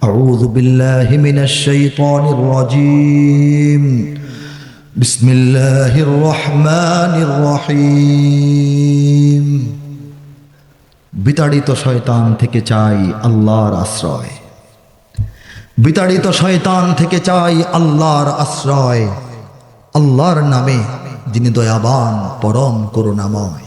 أعوذ بالله من الشيطان الرجيم بسم الله الرحمن الرحيم বিতাড়িত শয়তান থেকে চাই আল্লাহর আশ্রয় বিতাড়িত শয়তান থেকে চাই আল্লাহর আশ্রয় আল্লাহর নামে যিনি দয়াবান পরম করুণাময়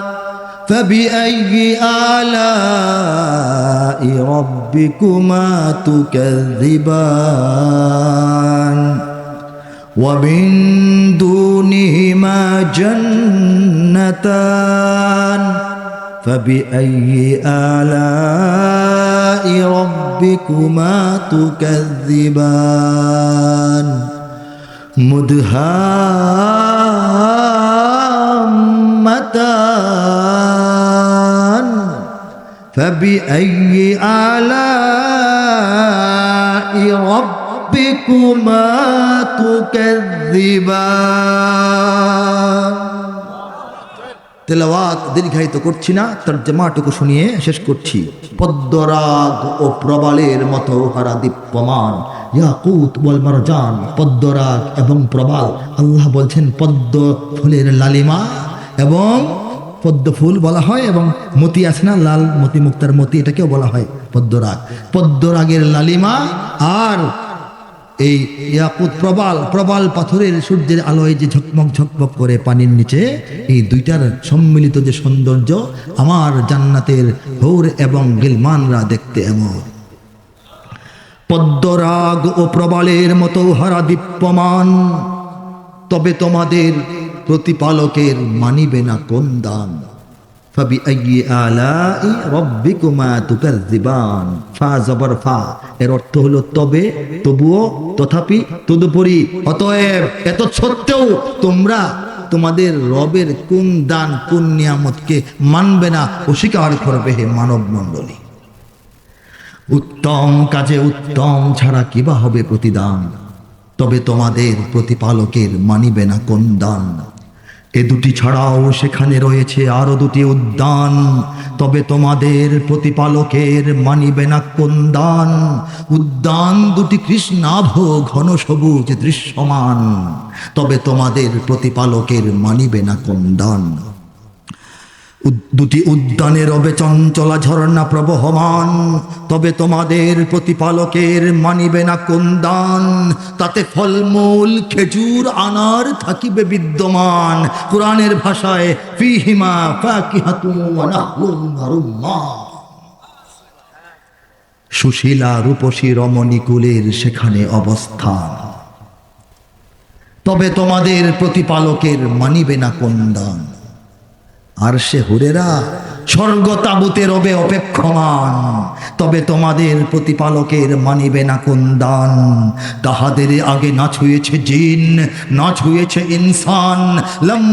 فبأي آلاء ربكما تكذبان؟ ومن دونهما جنتان. فبأي آلاء ربكما تكذبان؟ مدهامتان فبأي آلاء ربكما تكذبان তেলাওয়াত দীর্ঘায়িত করছি না তার জামাটুকু শুনিয়ে শেষ করছি পদ্মরাগ ও প্রবালের মতো হারা দীপ্যমান ইয়াকুত বল মারজান পদ্মরাগ এবং প্রবাল আল্লাহ বলছেন পদ্ম ফুলের লালিমা এবং পদ্ম ফুল বলা হয় এবং মতি আছে না, লাল মতি মুক্তার মতি, এটাকেও বলা হয় পদ্মরাগ পদ্মরাগের লালিমা আর এই ইয়াকুত প্রবাল প্রবাল পাথরের সূর্যের আলোয় যে ঝকমক ঝকমক করে পানির নিচে, এই দুইটার সম্মিলিত যে সৌন্দর্য আমার জান্নাতের হৌর এবং গিলমানরা দেখতে এমন। পদ্মরাগ ও প্রবালের মতো হারা দীপ্যমান, তবে তোমাদের প্রতিপালকের মানিবে না কোন দান। ফাবি আলাই রব্বিকুমা তুকার জীবান ফা জবর ফা, এর অর্থ হলো তবে, তবুও, তথাপি, তদুপরি। অতএব, এত সত্ত্বেও তোমরা তোমাদের রবের কোন দান, কোন নিয়ামতকে মানবে না, অস্বীকার করবে হে মানব মন্ডলী উত্তম কাজে উত্তম ছাড়া কিবা হবে প্রতিদান? তবে তোমাদের প্রতিপালকের মানিবে না কোন দান। এ দুটি ছাড়াও সেখানে রয়েছে আরও দুটি উদ্যান। তবে তোমাদের প্রতিপালকের মানিবে না কোন দান। উদ্যান দুটি কৃষ্ণাভ ঘন সবুজ দৃশ্যমান। তবে তোমাদের প্রতিপালকের মানিবে না কোন দান। উদ- দুটি উদ্যানের রবে চঞ্চলা ঝর্ণা প্রবহমান। তবে তোমাদের প্রতিপালকের মানিবে না কোন দান। তাতে ফলমূল, খেজুর, আনার থাকিবে বিদ্যমান। কোরআনের ভাষায়, ফিহিমা। সুশীলা রূপসী রমণীকুলের সেখানে অবস্থান। তবে তোমাদের প্রতিপালকের মানিবে না কোন দান। আর সে হুরেরা, স্বর্গ তাবুতে রবে অপেক্ষমান। তবে তোমাদের প্রতিপালকের মানিবে না কোন দান। তাহাদের আগে না ছুঁয়েছে জিন, না ছুঁয়েছে ইনসান। লম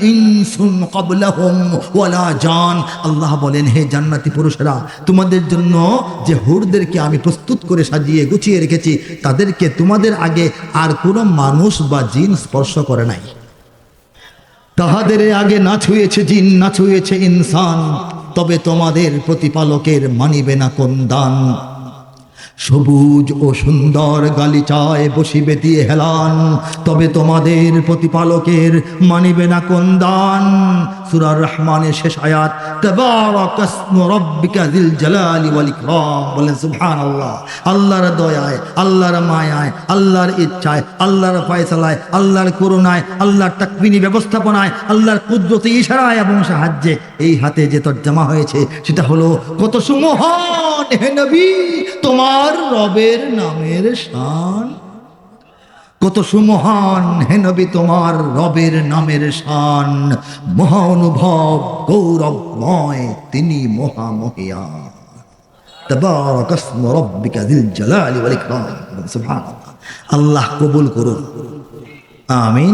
ইনসুন ওয়ালা জান। আল্লাহ বলেন, হে জান্নাতি পুরুষরা, তোমাদের জন্য যে হুরদেরকে আমি প্রস্তুত করে সাজিয়ে গুছিয়ে রেখেছি, তাদেরকে তোমাদের আগে আর কোনো মানুষ বা জিন স্পর্শ করে নাই। তাহাদের আগে না ছুঁয়েছে জিন, না ছুঁয়েছে ইনসান। তবে তোমাদের প্রতিপালকের মানিবে না কোন দান। সবুজ ও সুন্দর গালিচায় বসিবে দিয়ে হেলান। তবে তোমাদের প্রতিপালকের মানিবে না কোন দান। সুরার রহমানের শেষ আয়াত বলেন আল্লাহর দয়ায়, আল্লাহর মায়ায়, আল্লাহর ইচ্ছায়, আল্লাহর ফয়সালায়, আল্লাহর করুণায়, আল্লাহর ব্যবস্থাপনায়, আল্লাহর কুদরতি ইশারায় এবং সাহায্যে এই হাতে যে তর্জমা হয়েছে, সেটা হলো কত সুমহান। হে নবী, তোমার রবের নামের শান কত সুমহান হে নবী তোমার রবের নামের শান মহানুভব গৌরবময় তিনি মহামহিয়ান تبارك اسم ربك ذي الجلال والإكرام سبحان الله আল্লাহ কবুল করুন আমিন